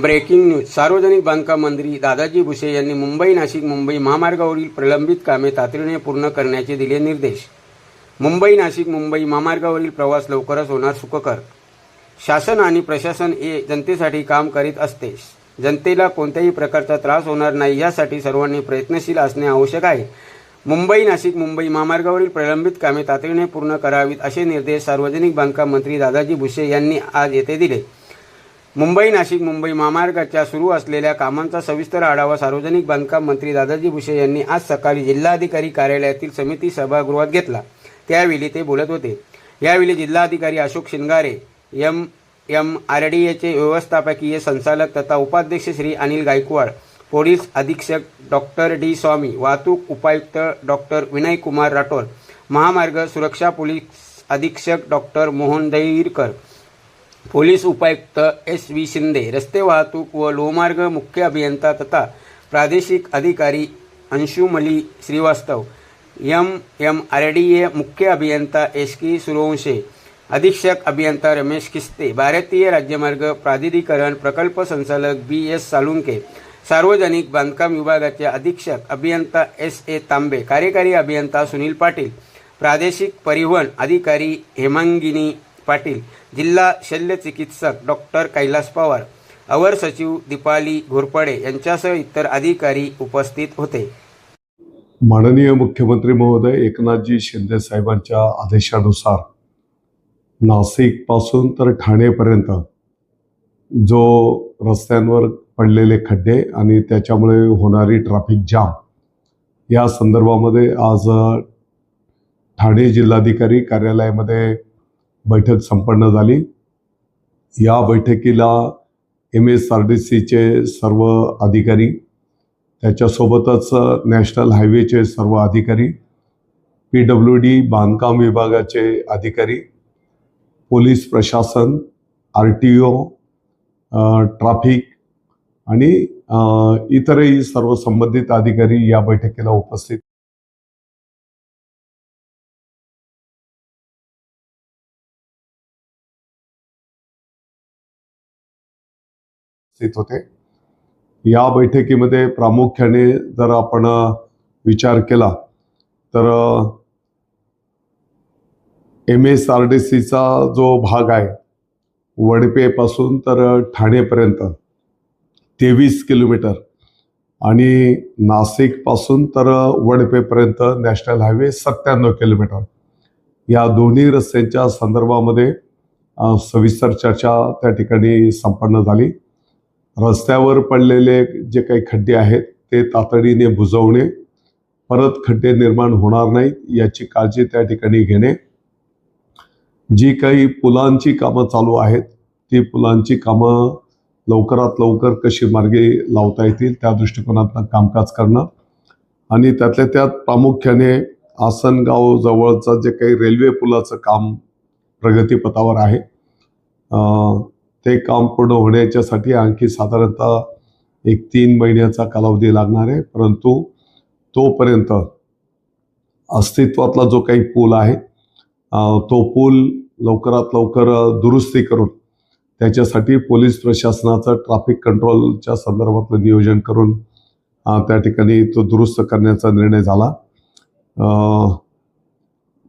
Breaking news. सार्वजनिक बांधकाम मंत्री दादाजी भुसे यांनी मुंबई नाशिक मुंबई महामार्गावरील प्रलंबित कामे तातडीने पूर्ण करण्याचे दिले निर्देश. मुंबई नाशिक मुंबई महामार्गावरील प्रवास लवकरच होणार सुखकर. शासन आणि प्रशासन हे जनतेसाठी काम करीत असते. जनतेला कोणत्याही प्रकारचा त्रास होणार नाही यासाठी सर्वांनी प्रयत्नशील असणे आवश्यक आहे. मुंबई नाशिक मुंबई महामार्गावरील प्रलंबित कामे तातडीने पूर्ण करावीत असे निर्देश सार्वजनिक बांधकाम मंत्री दादाजी भुसे यांनी आज येथे दिले. मुंबई नाशिक मुंबई महामार्गाच्या सुरू असलेल्या कामांचा सविस्तर आढावा सार्वजनिक बांधकाम मंत्री दादाजी भुसे यांनी आज सकाळी जिल्हाधिकारी कार्यालयातील समिती सभागृहात घेतला. त्यावेळी ते बोलत होते. यावेळी जिल्हाधिकारी Ashok Shingare M M R D एचे व्यवस्थापकीय संचालक तथा उपाध्यक्ष श्री अनिल गायकवाड पोलीस अधीक्षक डॉक्टर डी स्वामी वाहतूक उपायुक्त डॉक्टर विनय कुमार राठोड महामार्ग सुरक्षा पोलीस अधीक्षक डॉक्टर मोहन दहीरकर पोलीस उपायुक्त एस व्ही शिंदे रस्ते वाहतूक व लोहमार्ग मुख्य अभियंता तथा प्रादेशिक अधिकारी Anshumali Shrivastava M M R D A मुख्य अभियंता एस के सुरवंशे अधीक्षक अभियंता रमेश किस्ते भारतीय राज्यमार्ग प्राधिकरण प्रकल्प संचालक बी एस सालुंके सार्वजनिक बांधकाम विभागाचे अधीक्षक अभियंता एस ए तांबे कार्यकारी अभियंता सुनील पाटील प्रादेशिक परिवहन अधिकारी हेमांगिनी पाटील जिल्हा शल्यचिकित्सक डॉक्टर कैलास पवार अवर सचिव दीपाली घोरपडे यांच्यासह इतर अधिकारी उपस्थित होते. माननीय मुख्यमंत्री महोदय एकनाथजी शिंदे साहेबांच्या आदेशानुसार नाशिकपासून तर ठाणेपर्यंत जो रस्त्यांवर पडलेले खड्डे आणि त्याच्यामुळे होणारी ट्रॅफिक जाम या संदर्भामध्ये आज ठाणे जिल्हाधिकारी कार्यालयामध्ये बैठक संपन्न झाली. या बैठकीला एम एस आर डी सीचे सर्व अधिकारी त्याच्यासोबतच नॅशनल हायवेचे सर्व अधिकारी पी डब्ल्यू डी बांधकाम विभागाचे अधिकारी पोलीस प्रशासन आर टी ओ ट्राफिक आणि इतरही सर्व संबंधित अधिकारी या बैठकीला उपस्थित उपस्थित होते. या बैठकीमध्ये प्रामुख्याने जर आपण विचार केला तर एम एस आर डी सीचा जो भाग आहे वडपेपासून तर ठाणेपर्यंत तेवीस किलोमीटर आणि नाशिकपासून तर वडपेपर्यंत नॅशनल हायवे सत्त्याण्णव किलोमीटर. या दोन्ही रस्त्यांच्या संदर्भामध्ये सविस्तर चर्चा त्या ठिकाणी संपन्न झाली. रस्त्यावर पडलेले जे काही खड्डे आहेत ते तातडीने बुजवणे परत खड्डे निर्माण होणार नाहीत याची काळजी त्या ठिकाणी घेणे. जी काही पुलांची कामं चालू आहेत ती पुलांची कामं लवकरात लवकर कशी मार्गे लावता येतील त्या दृष्टिकोनातनं कामकाज करणं. आणि त्यातल्या त्यात प्रामुख्याने आसनगाव जवळचं जे काही रेल्वे पुलाचं काम प्रगतीपथावर आहे ते काम पूर्ण होण्याच्यासाठी आणखी साधारणतः एक तीन महिन्याचा कालावधी लागणार आहे. परंतु तोपर्यंत अस्तित्वातला जो काही पूल आहे तो पूल लवकरात लवकर दुरुस्ती करून त्याच्यासाठी पोलीस प्रशासनाचं ट्रॅफिक कंट्रोलच्या संदर्भातलं नियोजन करून त्या ठिकाणी तो दुरुस्त करण्याचा निर्णय झाला.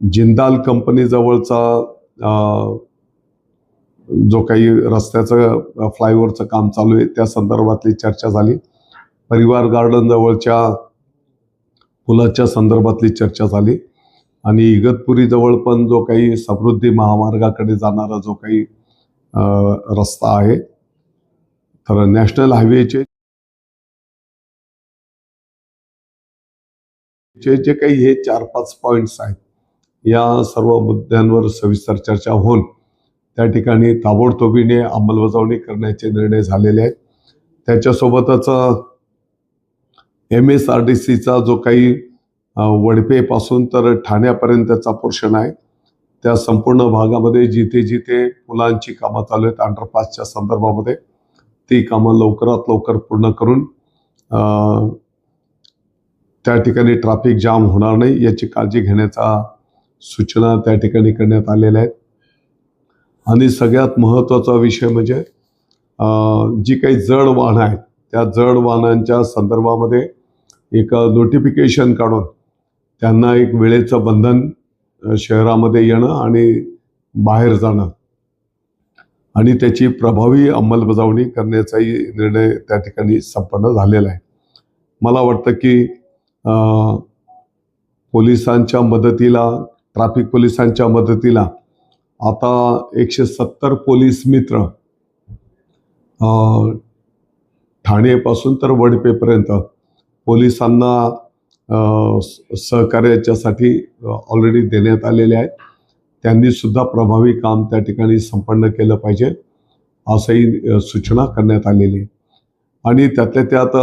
जिंदाल कंपनीजवळचा जो काही रस्त्याचं फ्लायओव्हरचं काम चालू आहे त्या संदर्भातली चर्चा झाली. परिवार गार्डन जवळच्या पुलाच्या संदर्भातली चर्चा झाली. आणि इगतपुरी जवळ पण जो काही समृद्धी महामार्गाकडे जाणारा जो काही रस्ता आहे तर नॅशनल हायवेचे जे जे काही हे चार पाच पॉईंट्स आहेत या सर्व मुद्द्यांवर सविस्तर चर्चा होऊन त्या ठिकाणी ताबडतोबीने अंमलबजावणी करण्याचे निर्णय झालेले आहेत. त्याच्यासोबतच एम एस आर डी सीचा जो काही वडपेपासून तर ठाण्यापर्यंतचा पोर्शन आहे त्या संपूर्ण भागामध्ये जिथे जिथे मुलांची कामं चालू आहेत अंडरपासच्या संदर्भामध्ये ती कामं लवकरात लवकर पूर्ण करून त्या ठिकाणी ट्रॅफिक जाम होणार नाही याची काळजी घेण्याचा सूचना त्या ठिकाणी करण्यात आलेल्या आहेत. आणि सगळ्यात महत्त्वाचा विषय म्हणजे जी काही जड वाहनं आहेत त्या जड वाहनांच्या संदर्भामध्ये एक नोटिफिकेशन काढून त्यांना एक वेळेचं बंधन शहरामध्ये येणं आणि बाहेर जाणं. आणि त्याची प्रभावी अंमलबजावणी करण्याचाही निर्णय त्या ठिकाणी संपन्न झालेला आहे. मला वाटतं की पोलिसांच्या मदतीला ट्रॅफिक पोलिसांच्या मदतीला आता एकशे सत्तर पोलीस मित्र ठाणेपासून तर वडपेपर्यंत पोलिसांना सहकार्याच्यासाठी ऑलरेडी देण्यात आलेले आहेत. त्यांनी सुद्धा प्रभावी काम त्या ठिकाणी संपन्न केलं पाहिजे असंही सूचना करण्यात आलेली आहे. आणि त्यातल्या त्यात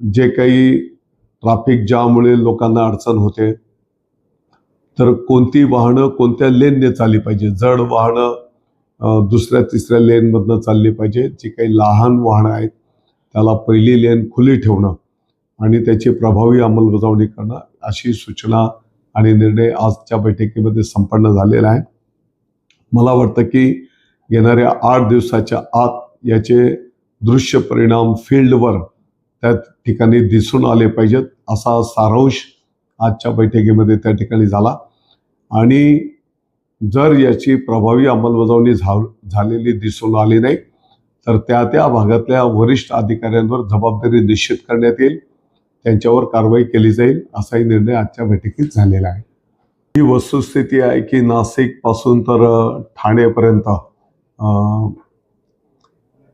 जे काही ट्राफिक जाममुळे लोकांना अडचण होते तर कोणती वाहनं कोणत्या लेनने चालली पाहिजे? जड वाहनं दुसऱ्या तिसऱ्या लेनमधनं चालली पाहिजे. जी काही लहान वाहनं आहेत त्याला पहिली लेन खुली ठेवणं आणि त्याची प्रभावी अंमलबजावणी करणं अशी सूचना आणि निर्णय आजच्या बैठकीमध्ये संपन्न झालेला आहे. मला वाटतं की येणाऱ्या आठ दिवसाच्या आत याचे दृश्य परिणाम फील्डवर त्या ठिकाणी दिसून आले पाहिजेत असा सारांश आजच्या बैठकीमध्ये त्या ठिकाणी झाला. आणि जर याची प्रभावी अंमलबजावणी झालेली दिसून आली नाही तर त्या त्या भागातल्या वरिष्ठ अधिकाऱ्यांवर जबाबदारी निश्चित करण्यात येईल. त्यांच्यावर कारवाई केली जाईल असाही निर्णय आजच्या बैठकीत झालेला आहे. ही वस्तुस्थिती आहे की नाशिकपासून तर ठाणेपर्यंत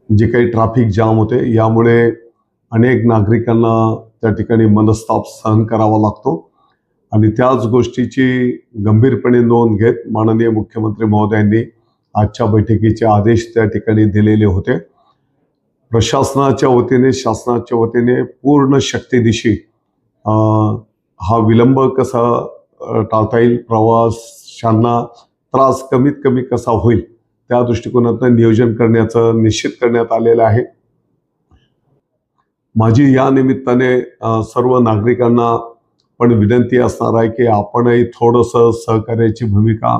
जे काही ट्रॅफिक जाम होते यामुळे अनेक नागरिकांना त्या ठिकाणी मनस्ताप सहन करावा लागतो. आणि त्याच गोष्टीची गंभीरपणे नोंद घेत माननीय मुख्यमंत्री महोदयांनी आजच्या बैठकीचे आदेश त्या ठिकाणी दिलेले होते. प्रशासनाच्या वतीने शासनाच्या वतीने पूर्ण शक्तीदिशी हा विलंब कसा टाळता येईल प्रवाशांना त्रास कमीत कमी कसा होईल त्या दृष्टिकोनातून नियोजन करण्याचं निश्चित करण्यात आलेलं आहे. माझी या निमित्ताने सर्व नागरिकांना पण विनंती असणार आहे की आपणही थोडंसं सहकार्याची भूमिका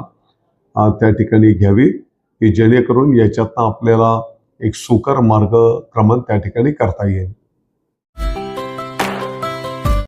त्या ठिकाणी घ्यावी की जेणेकरून याच्यातनं आपल्याला एक सुकर मार्गक्रमण त्या ठिकाणी करता येईल.